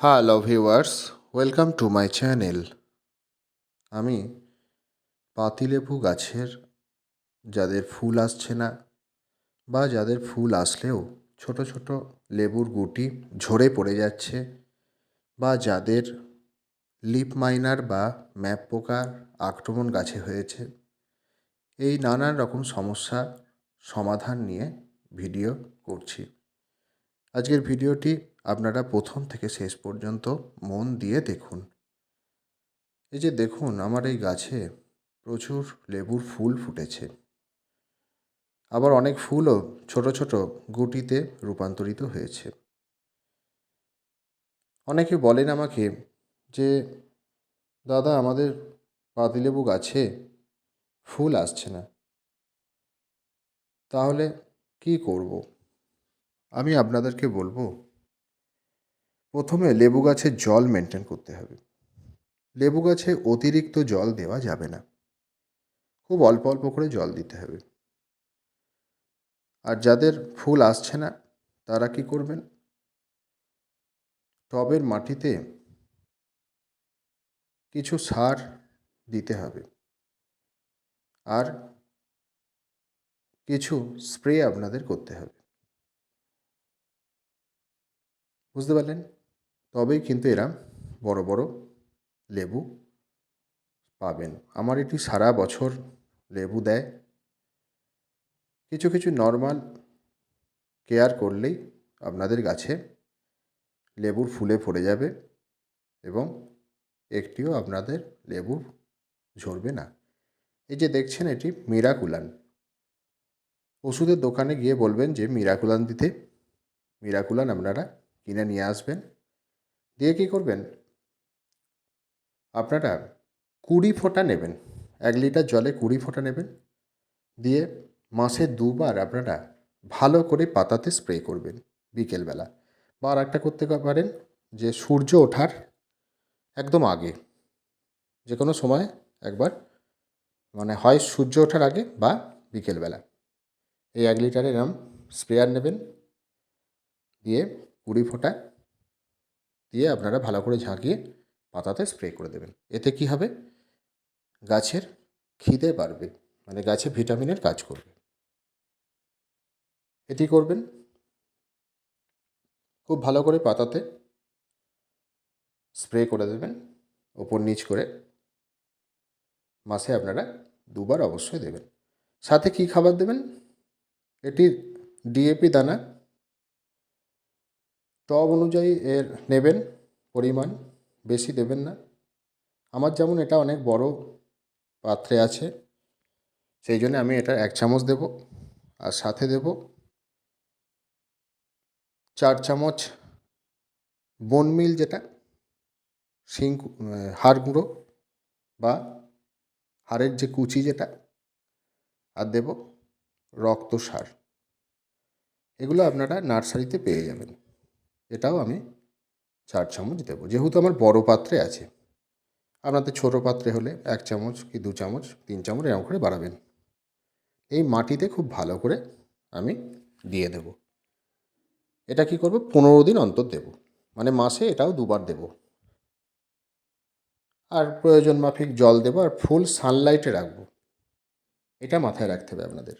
Hello viewers welcome to my channel আমি পাতিলেবু গাছের, যাদের ফুল আসছে না বা যাদের ফুল আসলেও ছোট ছোট লেবুর গুটি ঝরে পড়ে যাচ্ছে বা যাদের লিপ মাইনার বা ম্যাপ পোকার আক্রমণ গাছে হয়েছে, এই নানান রকম সমস্যা সমাধান নিয়ে ভিডিও করছি। আজকের ভিডিওটি আপনারা প্রথম থেকে শেষ পর্যন্ত মন দিয়ে দেখুন। এই যে দেখুন, আমার এই গাছে প্রচুর লেবুর ফুল ফুটেছে। আবার অনেক ফুলও ছোট ছোট গুটিতে রূপান্তরিত হয়েছে। অনেকে বলেন আমাকে যে, দাদা, আমাদের পাতিলেবু গাছে ফুল আসছে না। তাহলে কি করব? আমি আপনাদেরকে বলব প্রথমে লেবু গাছের জল মেনটেন করতে হবে। লেবু গাছে অতিরিক্ত জল দেওয়া যাবে না। খুব অল্প অল্প করে জল দিতে হবে। আর যাদের ফুল আসছে না, তারা কি করবেন? টবের মাটিতে কিছু সার দিতে হবে। আর কিছু স্প্রে আপনাদের করতে হবে। বুঝতে পারলেন? তবেই কিন্তু এরা বড় বড় লেবু পাবেন। আমার এটি সারা বছর লেবু দেয়। কিছু কিছু নর্মাল কেয়ার করলেই আপনাদের গাছে লেবুর ফুলে পড়ে যাবে এবং একটিও আপনাদের লেবু ঝরবে না। এই যে দেখছেন এটি মিরাকুলান ওষুধের দোকানে গিয়ে বলবেন যে মিরাকুলান দিতে মিরাকুলান আপনারা কিনে নিয়ে আসবেন। দিয়ে কী করবেন? আপনারা কুড়ি ফোঁটা নেবেন। এক লিটার জলে কুড়ি ফোঁটা নেবেন। দিয়ে মাসে দুবার আপনারা ভালো করে পাতাতে স্প্রে করবেন বিকেলবেলা। বা আর একটা করতে পারেন যে সূর্য ওঠার একদম আগে। যে কোনো সময় একবার। মানে হয় সূর্য ওঠার আগে বা বিকেলবেলা। এই এক লিটারের এরম স্প্রেয়ার নেবেন। দিয়ে কুড়ি ফোঁটা দিয়ে আপনারা ভালো করে ঝাঁকিয়ে পাতাতে স্প্রে করে দেবেন। এতে কি হবে? গাছের খিদে বাড়বে মানে গাছে ভিটামিনের কাজ করবে। এটি করবেন। খুব ভালো করে পাতাতে স্প্রে করে দেবেন, ওপর নিচ করে। মাসে আপনারা দুবার অবশ্যই দেবেন। সাথে কি খাবার দেবেন? এটি ডিএপি দানা। টব অনুযায়ী এর নেবেন পরিমাণ, বেশি দেবেন না। আমার যেমন এটা অনেক বড় পাত্রে আছে, সেই জন্য আমি এটা এক চামচ দেব আর সাথে দেব চার চামচ বনমিল যেটা, শিং হাড় গুঁড়ো বা হাড়ের যে কুচি যেটা, আর দেব রক্ত সার। এগুলো আপনারা নার্সারিতে পেয়ে যাবেন। এটাও আমি চার চামচ দেবো যেহেতু আমার বড় পাত্রে আছে। আপনাদের ছোটো পাত্রে হলে এক চামচ কি দু চামচ, তিন চামচ এরকম করে বাড়াবেন। এই মাটিতে খুব ভালো করে আমি দিয়ে দেব। এটা কি করব? পনেরো দিন অন্তর দেব। মানে মাসে এটাও দুবার দেব। আর প্রয়োজন মাফিক জল দেবো আর ফুল সানলাইটে রাখব। এটা মাথায় রাখতে হবে আপনাদের।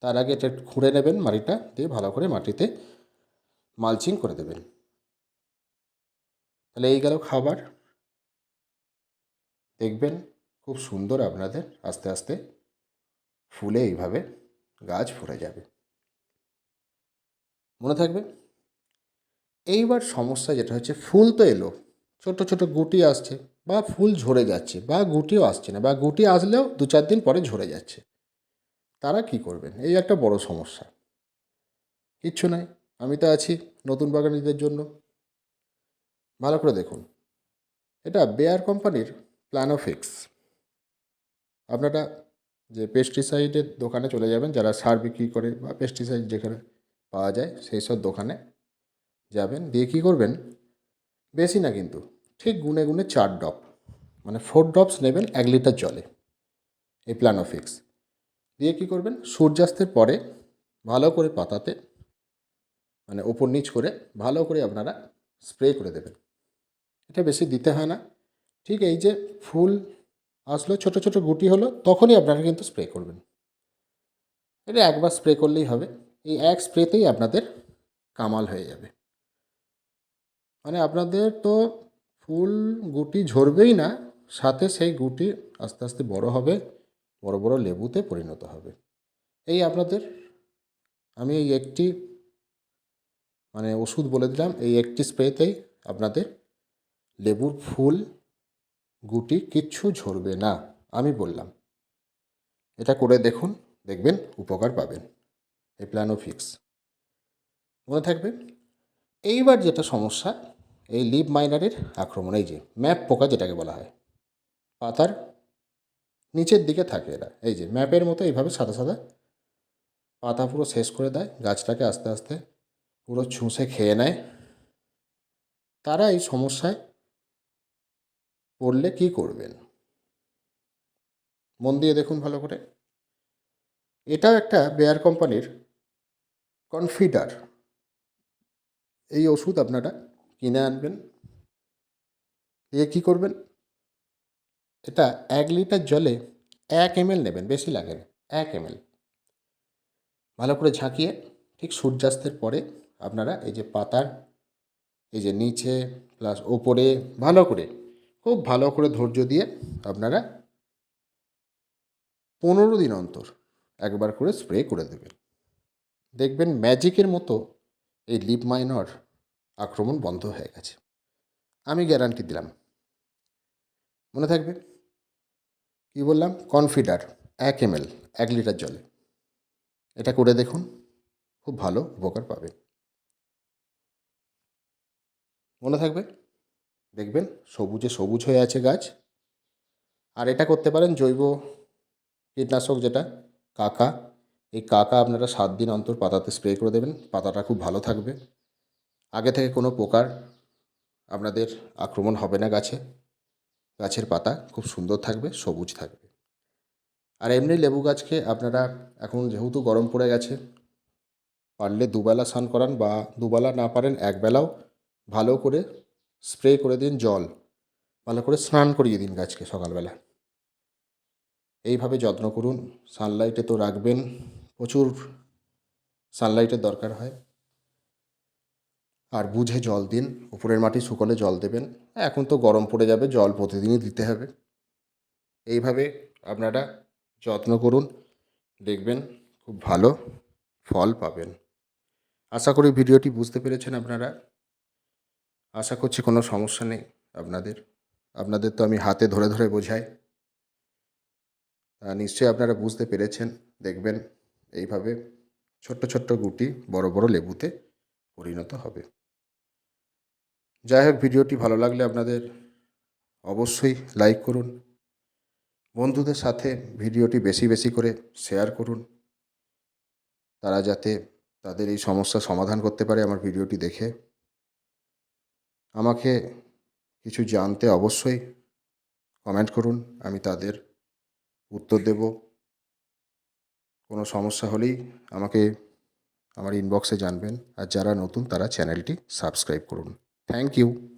তার আগে এটা খুঁড়ে নেবেন মাটিটা, দিয়ে ভালো করে মাটিতে মালচিং করে দেবেন। তাহলে এই গেল খাবার। দেখবেন খুব সুন্দর আপনাদের আস্তে আস্তে ফুলে এইভাবে গাছ ভরে যাবে। মনে থাকবে? এইবার সমস্যা যেটা হচ্ছে ফুল তো এলো, ছোট ছোট গুটি আসছে বা ফুল ঝরে যাচ্ছে বা গুটিও আসছে না বা গুটি আসলেও দু চার দিন পরে ঝরে যাচ্ছে। তারা কি করবেন? এই একটা বড় সমস্যা। কিচ্ছু নাই। আমি তো আছি নতুন বাগানিদের জন্য। ভালো করে দেখুন। এটা বেয়ার কোম্পানির প্ল্যানোফিক্স। আপনারা যে পেস্টিসাইডের দোকানে চলে যাবেন, যারা সার বিক্রি করে বা পেস্টিসাইড যেখানে পাওয়া যায়, সেই সব দোকানে যাবেন, দিয়ে কী করবেন? বেশি না কিন্তু, ঠিক গুনে গুনে চার ডপ মানে ফোর ডপস নেবেন এক লিটার জলে, এই প্ল্যানোফিক্স। দিয়ে কী করবেন? সূর্যাস্তের পরে ভালো করে পাতাতে মানে ওপর নিচ করে ভালো করে আপনারা স্প্রে করে দেবেন। এটা বেশি দিতে হয় না। ঠিক এই যে ফুল আসলো, ছোট ছোট গুটি হলো, তখনই আপনারা কিন্তু স্প্রে করবেন। এটা একবার স্প্রে করলেই হবে। এই এক স্প্রেতেই আপনাদের কামাল হয়ে যাবে। মানে আপনাদের তো ফুল গুটি ঝরবেই না, সাথে সেই গুটি আস্তে আস্তে বড় হবে, বড় বড় লেবুতে পরিণত হবে। এই আপনাদের, আমি এই একটি মানে ওষুধ বলে দিলাম, এই একটি স্প্রেতেই আপনাদের লেবুর ফুল, গুটি কিচ্ছু ঝরবে না, আমি বললাম। এটা করে দেখুন, দেখবেন উপকার পাবেন। এই প্ল্যানোফিক্স। মনে থাকবে? এইবার যেটা সমস্যা, এই লিভ মাইনারের আক্রমণ, এই যে ম্যাপ পোকা যেটাকে বলা হয়, পাতার নিচের দিকে থাকে এরা, এই যে ম্যাপের মতো এইভাবে সাদা সাদা পাতা পুরো শেষ করে দেয়, গাছটাকে আস্তে আস্তে পুরো ছুঁসে খেয়ে নেয়। তারা এই সমস্যায় পড়লে কি করবেন? মন দিয়ে দেখুন ভালো করে। এটাও একটা বেয়ার কোম্পানির কনফিডার। এই ওষুধ আপনারা কিনে আনবেন। দিয়ে কী করবেন? এটা এক লিটার জলে এক এমএল নেবেন, বেশি লাগে এক এমএল। ভালো করে ঝাঁকিয়ে ঠিক সূর্যাস্তের পরে আপনারা এই যে পাতার, এই যে নিচে প্লাস ওপরে ভালো করে, খুব ভালো করে ধৈর্য দিয়ে আপনারা পনেরো দিন অন্তর একবার করে স্প্রে করে দেবেন। দেখবেন ম্যাজিকের মতো এই লিপ মাইনর আক্রমণ বন্ধ হয়ে গেছে। আমি গ্যারান্টি দিলাম। মনে থাকবে? কি বললাম? কনফিডার এক এমএল এক লিটার জলে। এটা করে দেখুন, খুব ভালো উপকার পাবেন মনে থাকবে? দেখবেন, সবুজে সবুজ হয়ে আছে গাছ। আর এটা করতে পারেন জৈব কীটনাশক যেটা, কাকা। এই কাকা আপনারা সাত দিন অন্তর পাতাতে স্প্রে করে দেবেন, পাতাটা খুব ভালো থাকবে। আগে থেকে কোনো পোকার আপনাদের আক্রমণ হবে না গাছে। গাছের পাতা খুব সুন্দর থাকবে, সবুজ থাকবে। আর এমনি লেবু গাছকে আপনারা এখন যেহেতু গরম পড়ে গেছে, পারলে দুবেলা স্নান করান বা দুবেলা না পারেন, একবেলাও ভালো করে স্প্রে করে দিন জল। ভালো করে স্নান করিয়ে দিন গাছকে সকালবেলা। এইভাবে যত্ন করুন। সানলাইটে তো রাখবেন। প্রচুর সানলাইটের দরকার হয়। আর বুঝে জল দিন। উপরের মাটি শুকলে জল দেবেন। এখন তো গরম পড়ে যাবে, জল প্রতিদিনই দিতে হবে। এইভাবে আপনারা যত্ন করুন। দেখবেন খুব ভালো ফল পাবেন। আশা করি ভিডিওটি বুঝতে পেরেছেন আপনারা। আশা করছি কোনো সমস্যা নেই আপনাদের। আপনাদের তো আমি হাতে ধরে ধরে বোঝাই। নিশ্চয়ই আপনারা বুঝতে পেরেছেন। দেখবেন এইভাবে ছোট্ট ছোট্ট গুটি বড় বড় লেবুতে পরিণত হবে। যাই হোক, ভিডিওটি ভালো লাগলে আপনাদের অবশ্যই লাইক করুন। বন্ধুদের সাথে ভিডিওটি বেশি বেশি করে শেয়ার করুন। তারা যাতে তাদের এই সমস্যার সমাধান করতে পারে আমার ভিডিওটি দেখে। আমাকে কিছু জানতে অবশ্যই কমেন্ট করুন, আমি তাদের উত্তর দেব। কোনো সমস্যা হলেই আমাকে আমার ইনবক্সে জানবেন। আর যারা নতুন, তারা চ্যানেলটি সাবস্ক্রাইব করুন। Thank you